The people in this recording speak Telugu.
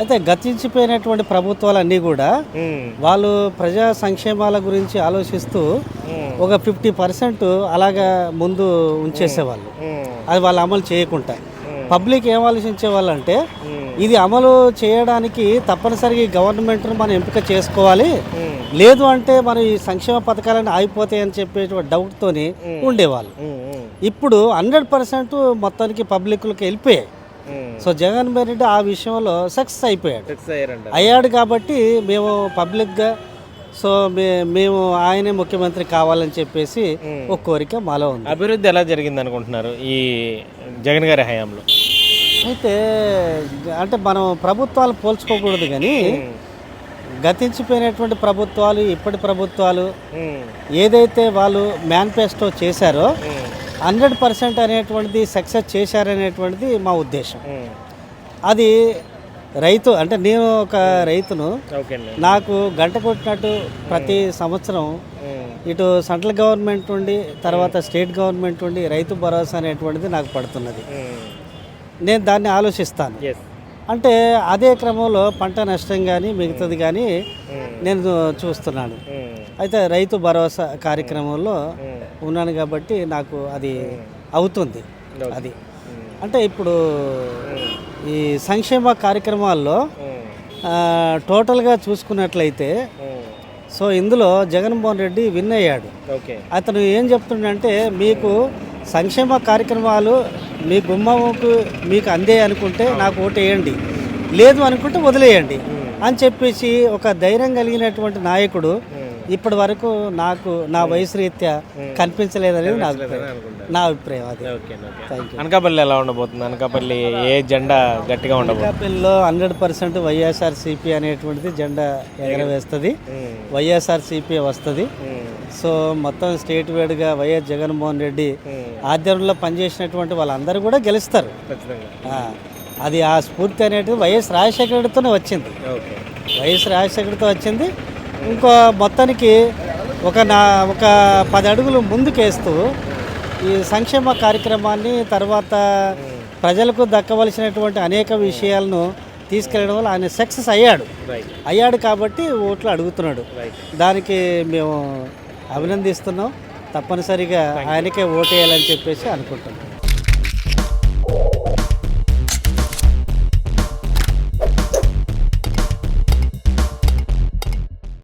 అయితే గతించిపోయినటువంటి ప్రభుత్వాలన్నీ కూడా వాళ్ళు ప్రజా సంక్షేమాల గురించి ఆలోచిస్తూ ఒక ఫిఫ్టీ పర్సెంట్ అలాగా ముందు ఉంచేసేవాళ్ళు. అది వాళ్ళు అమలు చేయకుండా. పబ్లిక్ ఏం ఆలోచించే వాళ్ళంటే ఇది అమలు చేయడానికి తప్పనిసరిగా గవర్నమెంట్ను మనం ఎంపిక చేసుకోవాలి. లేదు అంటే మన ఈ సంక్షేమ పథకాలన్నీ ఆగిపోతాయని చెప్పేటువంటి డౌట్తోని ఉండేవాళ్ళు. ఇప్పుడు హండ్రెడ్ పర్సెంట్ మొత్తానికి పబ్లిక్లకు వెళ్ళిపోయాయి. సో జగన్మోహన్ రెడ్డి ఆ విషయంలో సక్సెస్ అయిపోయాడు. అయ్యాడు కాబట్టి మేము పబ్లిక్గా సో మే మేము ఆయనే ముఖ్యమంత్రి కావాలని చెప్పేసి ఒక కోరిక మాలో ఉంది. అభివృద్ధి ఎలా జరిగింది అనుకుంటున్నారు ఈ జగన్ గారి హయాంలో? అయితే అంటే మనం ప్రభుత్వాలు పోల్చుకోకూడదు కానీ గతించిపోయినటువంటి ప్రభుత్వాలు ఇప్పటి ప్రభుత్వాలు ఏదైతే వాళ్ళు మేనిఫెస్టో చేశారో హండ్రెడ్ పర్సెంట్ అనేటువంటిది సక్సెస్ చేశారనేటువంటిది మా ఉద్దేశం. అది రైతు అంటే నేను ఒక రైతును. నాకు గంట కొట్టినట్టు ప్రతి సంవత్సరం ఇటు సెంట్రల్ గవర్నమెంట్ నుండి తర్వాత స్టేట్ గవర్నమెంట్ నుండి రైతు భరోసా అనేటువంటిది నాకు పడుతున్నది. నేను దాన్ని ఆలోచిస్తాను. అంటే అదే క్రమంలో పంట నష్టం కానీ మిగతాది కానీ నేను చూస్తున్నాను. అయితే రైతు భరోసా కార్యక్రమంలో ఉన్నాను కాబట్టి నాకు అది అవుతుంది. అది. ఉమ్, అంటే ఇప్పుడు ఈ సంక్షేమ కార్యక్రమాల్లో ఆ, టోటల్గా చూసుకున్నట్లయితే. సో ఇందులో జగన్మోహన్ రెడ్డి విన్ అయ్యాడు. అతను ఏం చెప్తుండంటే మీకు సంక్షేమ కార్యక్రమాలు మీ గుమ్మకు మీకు అందే అనుకుంటే నాకు ఓటు వేయండి లేదు అనుకుంటే వదిలేయండి. అని చెప్పేసి ఒక ధైర్యం కలిగినటువంటి నాయకుడు ఇప్పటి వరకు నాకు నా వయసు రీత్యా కనిపించలేదనేది నా అభిప్రాయం. నా అభిప్రాయం అది. అనకాపల్లి ఎలా ఉండబోతుంది? అనకాపల్లి ఏ జెండా గట్టిగా ఉండబోతుంది? అనకాపల్లిలో హండ్రెడ్ పర్సెంట్ వైఎస్ఆర్సీపీ అనేటువంటిది జెండా ఎగరవేస్తుంది. ఉమ్, వైఎస్ఆర్సీపీ వస్తుంది. ఉమ్, సో మొత్తం స్టేట్ వేడ్గా వైఎస్ జగన్మోహన్ రెడ్డి ఆధ్వర్యంలో పనిచేసినటువంటి వాళ్ళందరూ కూడా గెలుస్తారు. అది ఆ స్ఫూర్తి అనేటిది వైఎస్ రాజశేఖర రెడ్డితోనే వచ్చింది. వైఎస్ రాజశేఖర్తో వచ్చింది. ఇంకో మొత్తానికి ఒక నా ఒక పది అడుగులు ముందుకేస్తూ ఈ సంక్షేమ కార్యక్రమాన్ని తర్వాత ప్రజలకు దక్కవలసినటువంటి అనేక విషయాలను తీసుకెళ్ళడం వల్ల ఆయన సక్సెస్ అయ్యాడు. అయ్యాడు కాబట్టి ఓట్లు అడుగుతున్నాడు. దానికి మేము అభినందిస్తున్నాం. తప్పనిసరిగా ఆయనకే ఓటేయాలని చెప్పేసి అనుకుంటున్నాం.